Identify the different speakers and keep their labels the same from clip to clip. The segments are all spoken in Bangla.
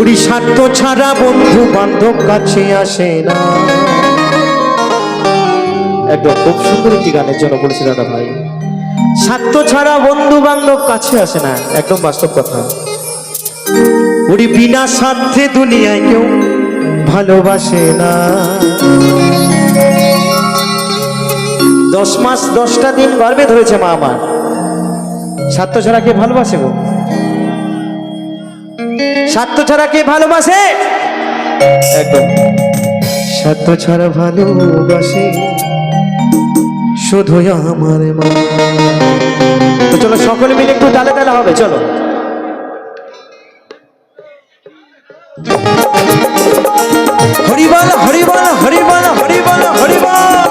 Speaker 1: ওরি স্বার্থ ছাড়া বন্ধু বান্ধব কাছে আসে না। একদম খুব সুন্দর একটি গানের জন্য বলেছে দাদা ভাই। স্বার্থ ছাড়া বন্ধু বান্ধব কাছে আসে না, একদম বাস্তব কথা। ওরি বিনা স্বার্থে দুনিয়ায় কেউ ভালোবাসে না। দশ মাস, দশটা দিন গর্বে ধরেছে মা আমার। স্বার্থ ছাড়া কে ভালোবাসে গো? স্বার্থ ছাড়া কে ভালোবাসে? একদম। স্বার্থ ছাড়া ভালোবাসে শুধু আমার মা। তো চলো সকলে মিলে একটু তালে তালে হবে চলো। হরিবল হরিবল হরিবল হরিবল হরিবল।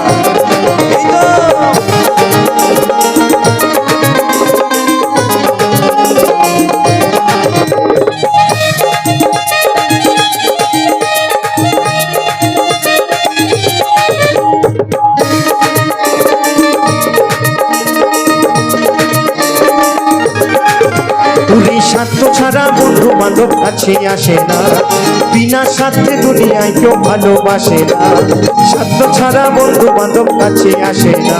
Speaker 1: বান্ধব কাছে আসে না। বিনা স্বার্থে দুনিয়ায় কেউ ভালোবাসে না। স্বার্থ ছাড়া বন্ধু বান্ধব কাছে আসে না।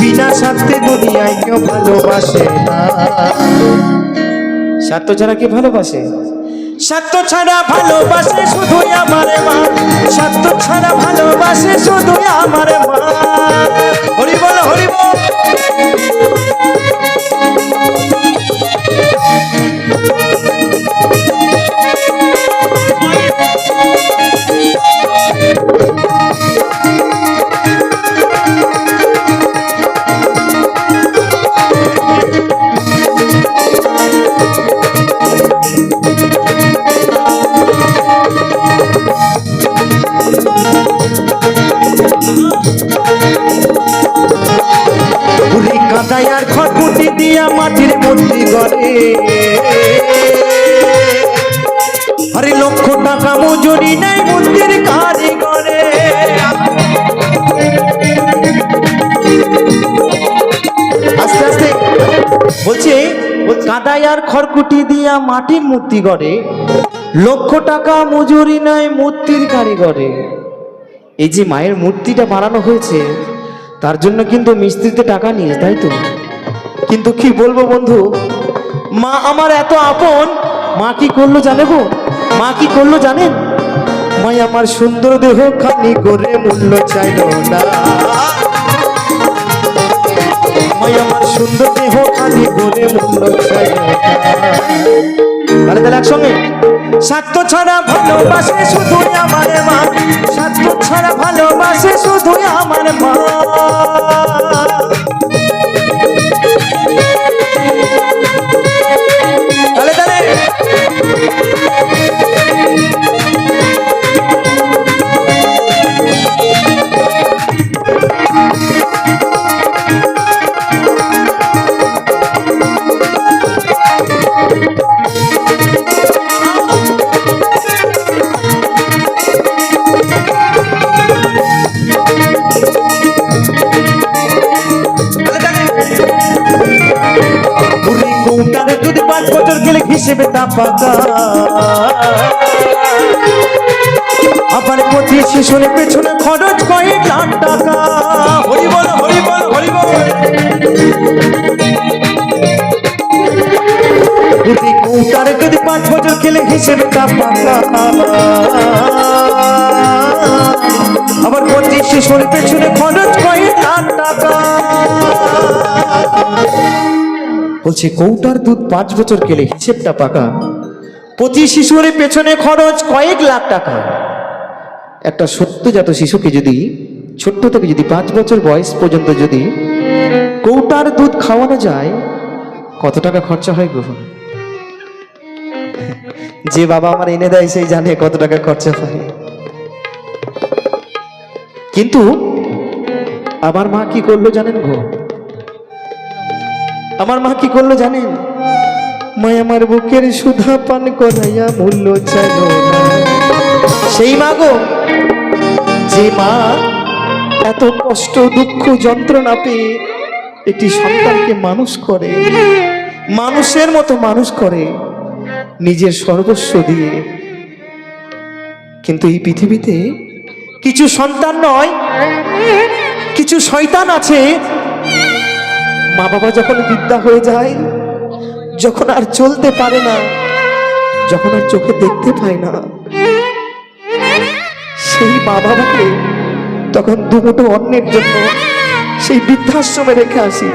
Speaker 1: বিনা স্বার্থে দুনিয়ায় কেউ ভালোবাসে না। স্বার্থ ছাড়া কি ভালোবাসে? স্বার্থ ছাড়া ভালোবাসে শুধু আমার মা। স্বার্থ ছাড়া ভালোবাসে শুধু আমার মা। হরি বল হরি বল। আর খটকুটি দিয়া মাটির মূর্তি গড়ে। আরে লক্ষ টাকা মজুরি নেই মন্দির কারিগরে। আস্তে আস্তে, বলছে কাদায় আর খড়কুটি দিয়া মাটির মূর্তি গড়ে। লক্ষ টাকা মজুরি নেয় মূর্তির কারিগরে। এই যে মায়ের মূর্তিটা বানানো হয়েছে তার জন্য কিন্তু মিস্ত্রিতে টাকা নিয়ে তাই তো? কিন্তু কি বলব বন্ধু? মা আমার এত আপন, মা কি করল জানে গো? মা কি করল জানেন? মাই আমার সুন্দর দেহ খানি করে মূল্য চাইল না। মাই আমার সুন্দর দেহ খানি করে মূল্য চাইল তাহলে একসঙ্গে। স্বার্থ ছাড়া ভালোবাসে শুধু আমার মা। স্বার্থ ছাড়া ভালোবাসে শুধু আমার মা। Oh, তা পাকা আবার শিশুর পেছনে খরচ কয়েক লাখ টাকা। হরি বল হরি বল হরি বল। কৌটারে যদি পাঁচ বছর গেলে হিসেবে তা পাকা আবার পঁচিশ শিশুর পেছনে খরচ কয়েক লাখ টাকা। বলছে, কৌটার দুধ পাঁচ বছর গেলে হিসেবটা পাকা? প্রতি শিশুর পেছনে খরচ কয়েক লাখ টাকা। একটা সদ্যজাত শিশুকে যদি, ছোট্ট থেকে যদি পাঁচ বছর বয়স পর্যন্ত যদি কৌটার দুধ খাওয়ানো যায়, কত টাকা খরচা হয় গ্রহণ যে বাবা আমার এনে দেয় সেই জানে কত টাকা খরচা হয়। কিন্তু আমার মা কি করল জানেন গো? আমার মা কি করল জানেন? মা আমার বুকের সুধা পান করাইয়া মূল্য চাইল সেই মা গো, যে মা এত কষ্ট, দুঃখ, যন্ত্রণা পেয়ে একটি সন্তানকে মানুষ করে, মানুষের মতো মানুষ করে, নিজের সর্বস্ব দিয়ে। কিন্তু এই পৃথিবীতে কিছু সন্তান নয়, কিছু শয়তান আছে মা বাবা যখন বিদ্যা হয়ে যায়, যখন আর চলতে পারে না, যখন আর চোখে দেখতে পায় না, সেই মা বাবাকে তখন দুমুটো অন্যের জন্য সেই বৃদ্ধাশ্রমে রেখে আসি।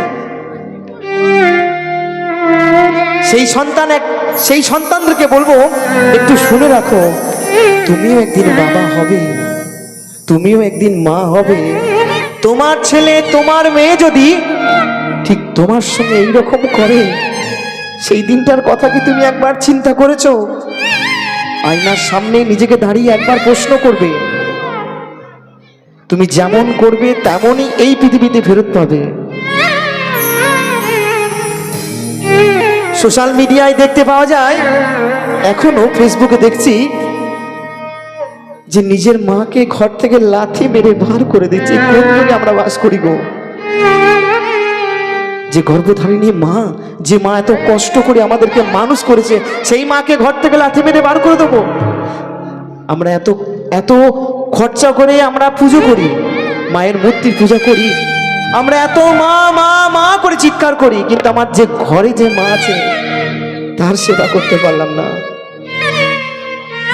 Speaker 1: সেই সন্তান এক, সেই সন্তানদেরকে বলব, একটু শুনে রাখো, তুমিও একদিন বাবা হবে, তুমিও একদিন মা হবে। তোমার ছেলে, তোমার মেয়ে যদি ঠিক তোমার সঙ্গে এইরকম করে? সেই দিনটার কথা কি তুমি একবার চিন্তা করেছ? আয়নার সামনে নিজেকে দাঁড়িয়ে একবার প্রশ্ন করবে। তুমি যেমন করবে, তেমনই এই পৃথিবীতে ফেরত পাবে। সোশ্যাল মিডিয়ায় দেখতে পাওয়া যায়, এখনও ফেসবুকে দেখছি যে নিজের মাকে ঘর থেকে লাথি মেরে বার করে দিচ্ছে। আমরা বাস করি গো? যে গর্ভধারিণী মা, যে মা এত কষ্ট করে আমাদেরকে মানুষ করেছে, সেই মাকে ঘর থেকে লাথি মেরে বার করে দেবো। আমরা এত এত খরচা করে আমরা পুজো করি, মায়ের মূর্তির পূজা করি। আমরা এত মা মা মা করে চিৎকার করি, কিন্তু আমার যে ঘরে যে মা আছে, তার সেবা করতে পারলাম না।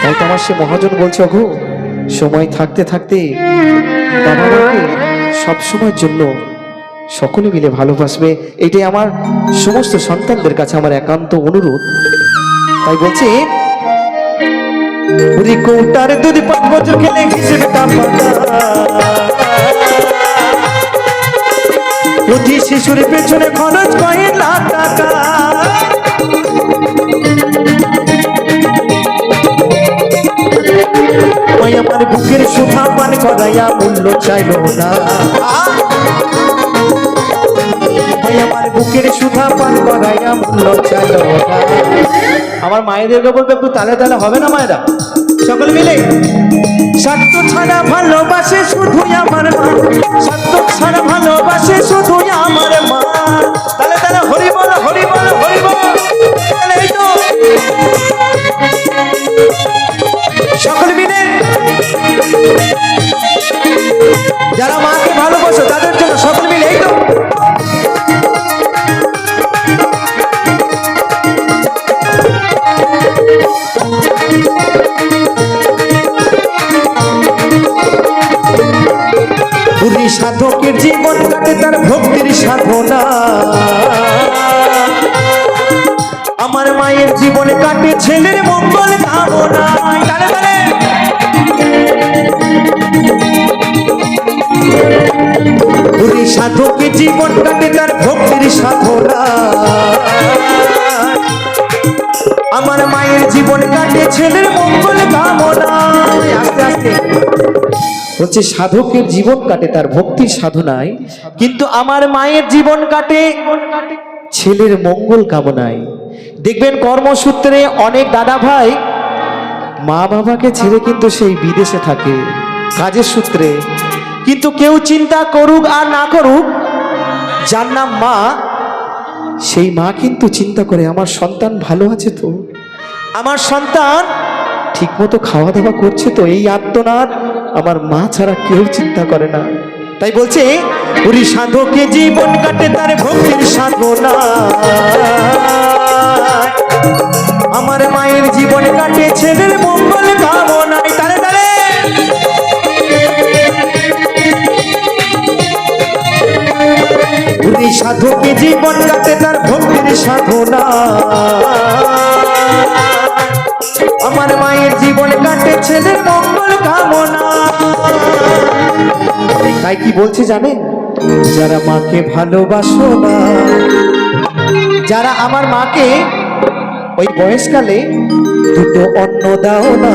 Speaker 1: তাই তো আমার সে মহাজন বলছে গো সময় থাকতে থাকতে সব সময়ের জন্য সকলে মিলে ভালোবাসবে, এটাই আমার সমস্ত সন্তানদের কাছে আমার একান্ত অনুরোধ। তাই বলছি প্রতি শিশুর পেছনে খরচ কয়েক লাখ টাকা। আমার বুকের সুখা পান করাইয়া মূল্য চাইল না। আমার বুকের সুধা পান করাইয়া আমার মায়েদেরকে বলবে, একটু তালে তালে হবে না মায়েরা? সকলে মিলে? সত্য ছাড়া ভালোবাসে শুধু আমার মা। সত্য ছাড়া ভালোবাসে শুধু আমার মা। তালে তালে হরি বল হরি বল হরি বল। তাহলে সকলে মিলে? যারা কাটে ছেলের মঙ্গল সাধকের জীবন কাটে তার ভক্তির সাধনা। আমার মায়ের জীবন কাটে ছেলের মঙ্গল আস্তে আস্তে। হচ্ছে সাধকের জীবন কাটে তার ভক্তির সাধনায়, কিন্তু আমার মায়ের জীবন কাটে ছেলের মঙ্গল কামনায়। দেখবেন কর্মসূত্রে অনেক দাদা ভাই মা বাবাকে ছেড়ে কিন্তু সেই বিদেশে থাকে, কাজের সূত্রে। কিন্তু কেউ চিন্তা করুক আর না করুক, যার নাম মা, সেই মা কিন্তু চিন্তা করে, আমার সন্তান ভালো আছে তো? আমার সন্তান ঠিকমতো খাওয়া দাওয়া করছে তো, এই আত্মনাথ আমার মা ছাড়া কেউ চিন্তা করে না। তাই বলছে ওরি সাধকে জীবন কাটে তার ভক্তির সাধনা। আমার মায়ের জীবন কাটে ছেলের মঙ্গল কামনায়। তালে তালে। উনি সাধকে জীবন কাটে তার ভক্তির সাধনা। আমার মায়ের জীবন কাটে ছেলের মঙ্গল কামনা। তাই কি বলছে জানেন? যারা মাকে ভালোবাসো না, যারা আমার মাকে ওই বয়সকালে দুটো অন্ন দাও না,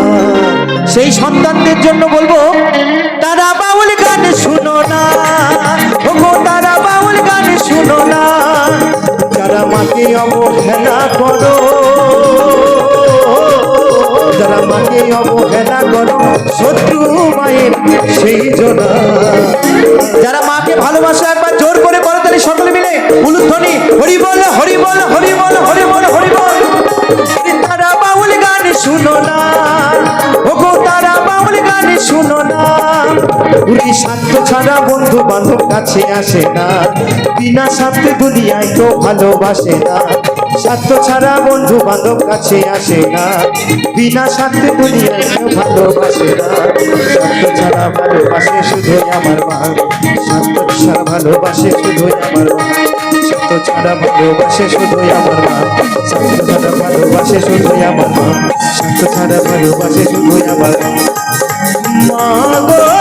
Speaker 1: সেই সন্তানদের জন্য বলব, তারা বাউল গান শুনো না। ওগো, তারা বাউল গান শুনো না। যারা মাকে অবহেলা করো, যারা মাকে অবহেলা করো, শত্রু সেই জনা। যারা মাকে ভালোবাসে, একবার জোর করে করে তাহলে সকলে মিলে। উলুধ্বনি হরি বল হরি বল, হরি তারা বাউল গান শুনো না। তারা বাউল গান শুনো না। উনি স্বার্থ ছাড়া বন্ধু বান্ধব কাছে আসে না। বিনা স্বার্থে দুনিয়ায় তো ভালোবাসে না। স্বার্থ ছাড়া বন্ধু বান্ধব কাছে আসে না। বিনা স্বার্থে দুনিয়ায় ভালোবাসে না। স্বার্থ ছাড়া ভালোবাসে শুধুই আমার মা। স্বার্থ ছাড়া ভালোবাসে শুধুই আমার মা। স্বার্থ ছাড়া ভালোবাসে শুধুই আমার মা। স্বার্থ ছাড়া ভালোবাসে শুধুই আমার মা। স্বার্থ ছাড়া ভালোবাসে শুধুই আমার মা। মা